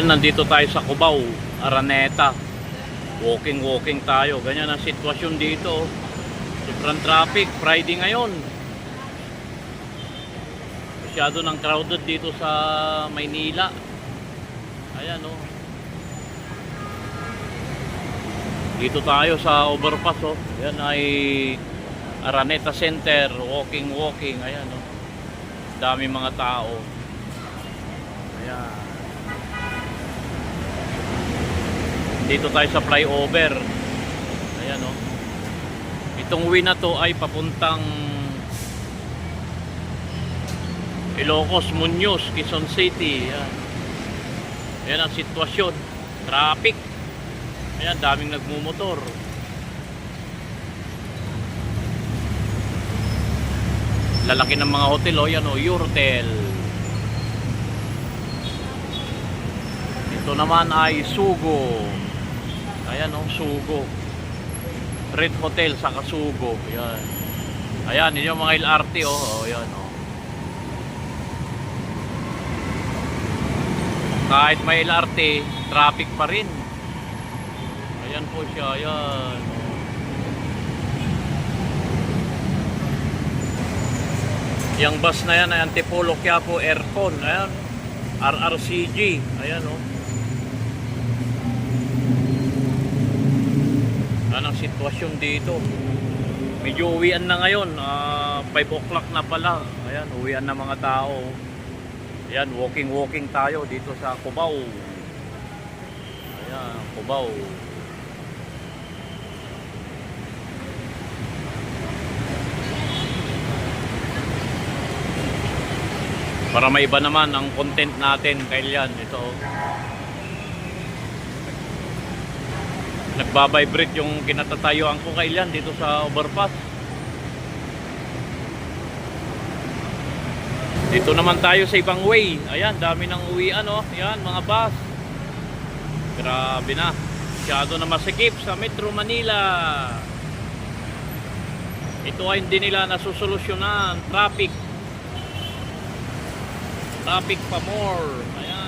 Yan, nandito tayo sa Cubao, Araneta. Walking-walking tayo. Ganyan ang sitwasyon dito. Sobrang traffic. Friday ngayon. Masyado ng crowded dito sa Maynila. Ayan oh. Dito tayo sa overpass oh. Yan ay Araneta Center. Walking-walking. Ayan oh. Dami mga tao. Ayan. Dito tayo sa flyover. Ayan oh. Itong way na to ay papuntang Ilocos, Muñoz, Quezon City. Ayan. Ayan ang sitwasyon. Traffic. Ayan, daming nagmumotor. Lalaki ng mga hotel, oh, yan, oh, Yurtel. Ito naman ay Sugo. Ayan, oh, Sugo. Red Hotel sa Kasugo. Ayan. Ayan, yun yung mga LRT, oh. oh yan, oh. Kahit may LRT, traffic pa rin. Ayan po siya, ayan. Yung bus na yan ay Antipolo Quiapo Aircon. Ayan. RRCG. Ayan oh. Yan ang sitwasyon dito. Medyo uwian na ngayon. ah 5 o'clock na pala. Ayan, uwian na mga tao. Ayan, walking-walking tayo dito sa Cubao. Ayan, Cubao. Para may iba naman ang content natin kailan ito. Nagbabibrate yung kinatatayuan ko kailan dito sa overpass. Dito naman tayo sa ibang way. Ayan, dami ng uwian oh. Ayan, mga bus. Grabe na. Masyado na masikip sa Metro Manila. Ito ay hindi nila nasusolusyonan. Traffic. Traffic pa more. Ayan.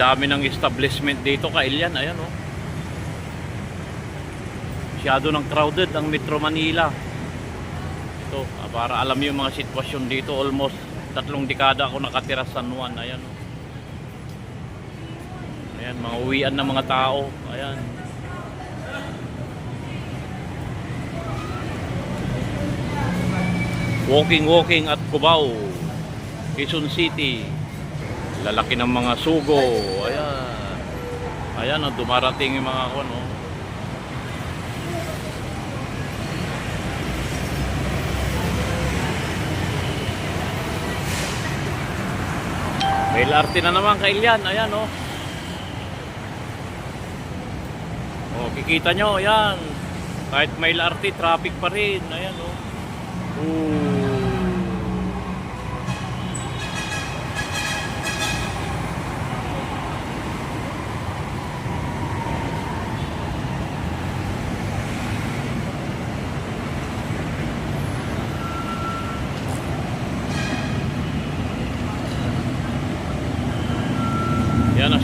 Ang dami ng establishment dito kailyan. Ayan oh. Masyado ng crowded ang Metro Manila. Ito, ah, para alam yung mga sitwasyon dito. Almost tatlong dekada ako nakatira sa San Juan. Ayan oh. Ayan, mga uwian ng mga tao. Ayan. Walking walking at Cubao. Quezon City. Lalaki ng mga sugo. Ayan. Ayan, oh, dumarating yung mga ano. May LRT na naman kailyan. Ayan, oh. Oh, kikita nyo, ayan. Kahit may LRT, traffic pa rin. Ayan, oh. Ooh.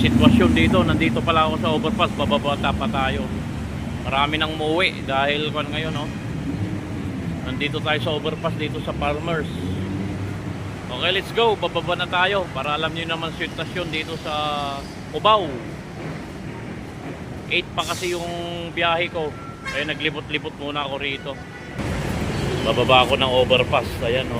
Sitwasyon dito. Nandito pala ako sa overpass. Bababata pa tayo. Marami nang umuwi dahil kan ngayon, no? Nandito tayo sa overpass dito sa Palmers. Okay, let's go. Bababa na tayo para alam niyo naman sitwasyon dito sa Cubao. 8 pa kasi yung biyahe ko. Kaya naglibot-libot muna ako rito. Bababa ako ng overpass. Ayan, no?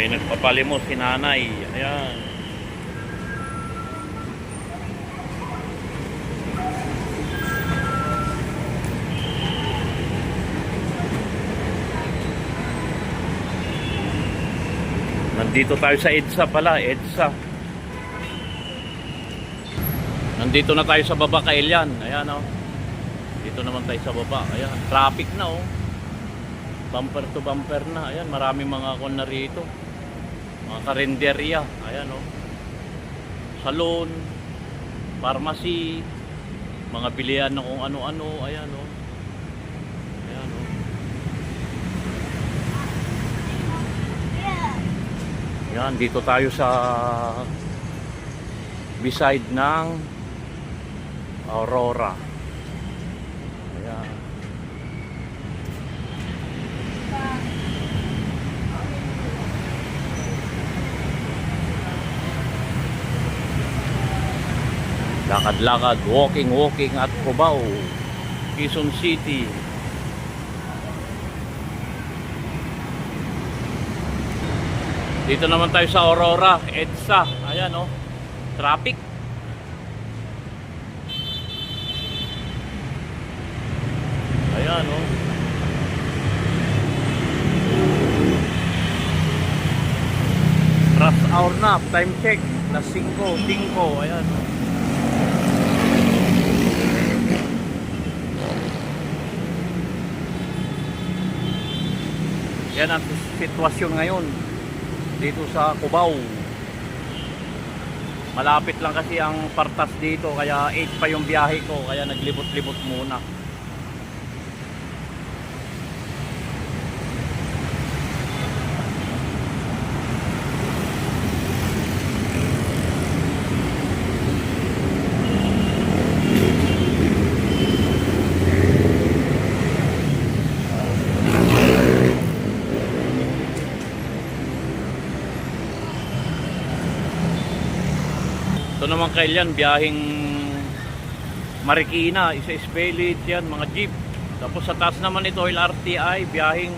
May nagpapalimos si nanay. Ayan. Nandito tayo sa EDSA pala, EDSA. Nandito na tayo sa baba Kailian. Ayan oh. Dito naman tayo sa baba. Ayan, traffic na oh. Bumper to bumper na. Ayan, maraming mga kon na rito. Mga karinderya. Ayan, oh. Salon, pharmacy, mga bilihan na kung ano-ano. Ayan, oh. Ayan, oh. Yan, dito tayo sa beside ng Aurora. Ayan. Lakad-lakad, walking-walking at Cubao, Quezon City. Dito naman tayo sa Aurora, EDSA. Ayan oh. Traffic. Ayan oh. Rush hour na, time check. Las 5, 5. Ayan Yan ang sitwasyon ngayon dito sa Cubao. Malapit lang kasi ang partas dito kaya 8 pa yung biyahe ko kaya naglibot-libot muna. Naman kailan biyaheng Marikina, isa Spelit yan, mga jeep. Tapos sa taas naman ito LRTI, biyaheng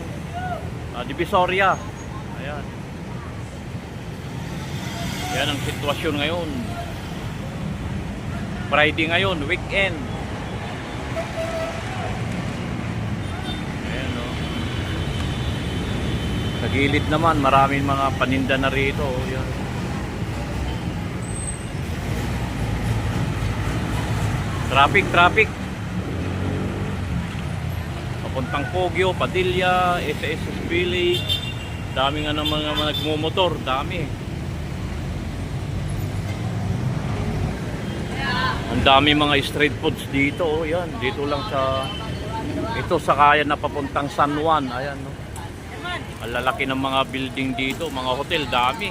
ah, Divisoria. Ayan. Yan ang sitwasyon ngayon. Friday ngayon, weekend. Ayan o. Sa gilid naman, maraming mga paninda na rito. oh, Traffic, traffic. Papuntang Kogyo, Padilla, SSS Village. Daming ano mga mga nagmumotor, dami. Ang dami mga street foods dito, oh, yan. Dito lang sa ito sa kaya na papuntang San Juan, ayan no. Ang lalaki ng mga building dito, mga hotel, dami.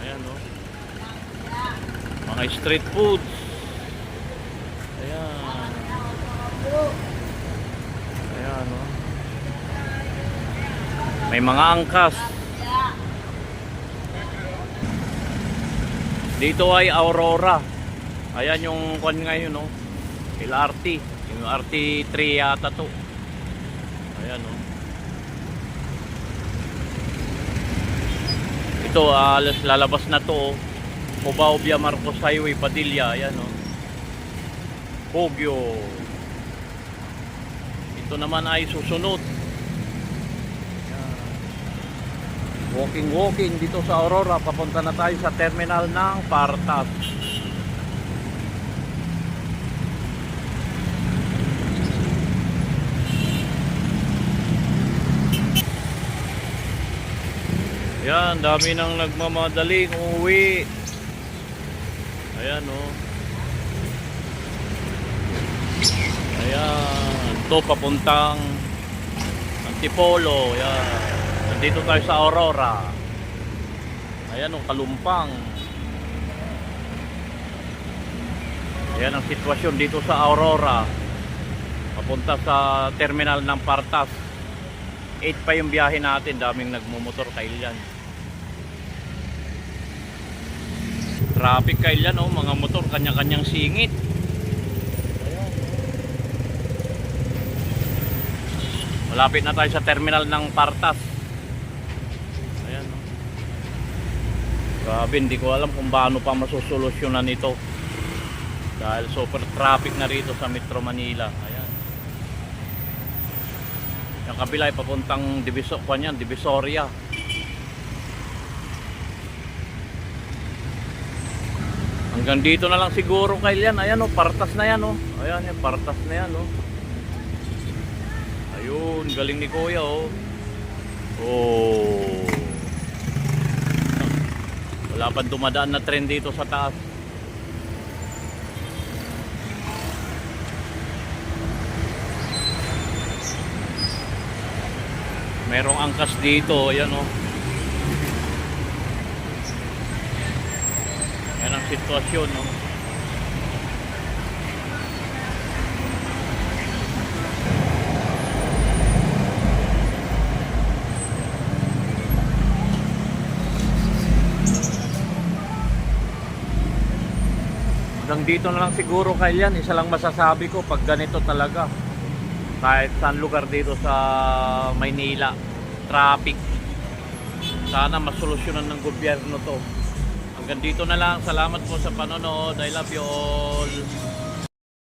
Ayan no. Mga street foods. Ayan. Ayan, no? May mga angkas. Dito ay Aurora. Ayan yung kwan ngayon, no? LRT. Yung RT3 yata to. Ayan, no? Ito, ah, lalabas na to. oh. Cubao via Marcos Highway, Padilla. Ayan, no? Pogyo. Ito naman ay susunod. Yan. Walking walking dito sa Aurora. Papunta na tayo sa terminal ng Partas. Yan, dami nang nagmamadaling uuwi. Ayan, oh. Ayan. Ito papuntang Antipolo. Ayan. Nandito tayo sa Aurora. Ayan ang kalumpang. Ayan ang sitwasyon dito sa Aurora. Papunta sa terminal ng Partas. 8 pa yung biyahe natin. Daming nagmumotor kailan. Traffic kailan oh. Mga motor kanya-kanyang singit. Malapit na tayo sa terminal ng Partas. Ayan? Grabe, hindi ko alam kung paano pa masusolusyonan ito. Dahil super traffic na rito sa Metro Manila. Ayan. Yung kabila ay papuntang Diviso, yan, Divisoria. Hanggang dito na lang siguro kailan. Ayan, oh, Partas na yan, oh. Ayan, yan, Partas na yan, oh. Yun, galing ni Kuya oh. Oh. Wala pa dumadaan na trend dito sa taas. Merong angkas dito, ayan oh. Yan ang sitwasyon, no? Hanggang dito na lang siguro kailan, isa lang masasabi ko pag ganito talaga. Kahit saan lugar dito sa Maynila, traffic. Sana masolusyonan ng gobyerno to. Hanggang dito na lang. Salamat po sa panonood. I love you all.